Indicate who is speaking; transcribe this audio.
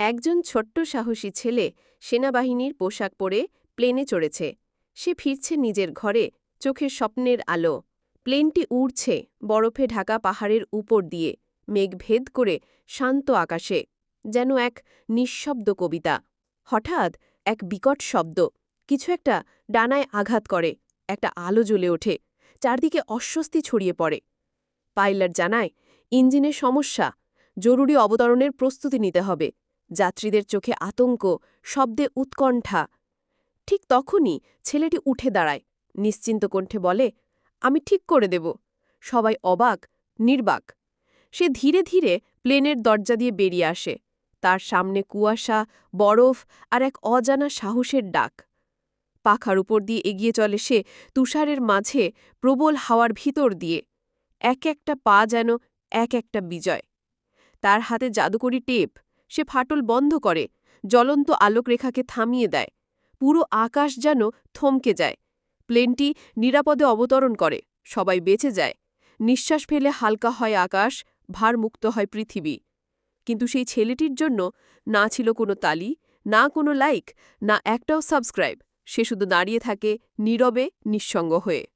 Speaker 1: একজন ছোট্ট সাহসী ছেলে সেনাবাহিনীর পোশাক পরে প্লেনে চড়েছে। সে ফিরছে নিজের ঘরে চোখের স্বপ্নের আলো। প্লেনটি উড়ছে, বরফে ঢাকা পাহাড়ের উপর দিয়ে, মেঘ ভেদ করে শান্ত আকাশে, যেন এক নিঃশব্দ কবিতা। হঠাৎ এক বিকট শব্দ, কিছু একটা ডানায় আঘাত করে, একটা আলো জ্বলে ওঠে, চারদিকে অস্বস্তি ছড়িয়ে পড়ে। পাইলট জানায়, ইঞ্জিনের সমস্যা, জরুরি অবতরণের প্রস্তুতি নিতে হবে। যাত্রীদের চোখে আতঙ্ক, শব্দে উৎকণ্ঠা। ঠিক তখনই ছেলেটি উঠে দাঁড়ায়, নিশ্চিন্ত কণ্ঠে বলে, আমি ঠিক করে দেব। সবাই অবাক, নির্বাক। সে ধীরে ধীরে প্লেনের দরজা দিয়ে বেরিয়ে আসে। তার সামনে কুয়াশা, বরফ আর এক অজানা সাহসের ডাক। পাখার উপর দিয়ে এগিয়ে চলে সে তুষারের মাঝে প্রবল হাওয়ার ভিতর দিয়ে। এক একটা পা যেন এক একটা বিজয়। তার হাতে জাদুকরি টেপ। সে ফাটল বন্ধ করে, জ্বলন্ত আলোকরেখাকে থামিয়ে দেয়। পুরো আকাশ যেন থমকে যায়। প্লেনটি নিরাপদে অবতরণ করে, সবাই বেঁচে যায়। নিঃশ্বাস ফেলে হালকা হয় আকাশ, ভারমুক্ত হয় পৃথিবী। কিন্তু সেই ছেলেটির জন্য না ছিল কোনো তালি, না কোনো লাইক, না একটাও সাবস্ক্রাইব। সে শুধু দাঁড়িয়ে থাকে নীরবে, নিঃসঙ্গ হয়ে।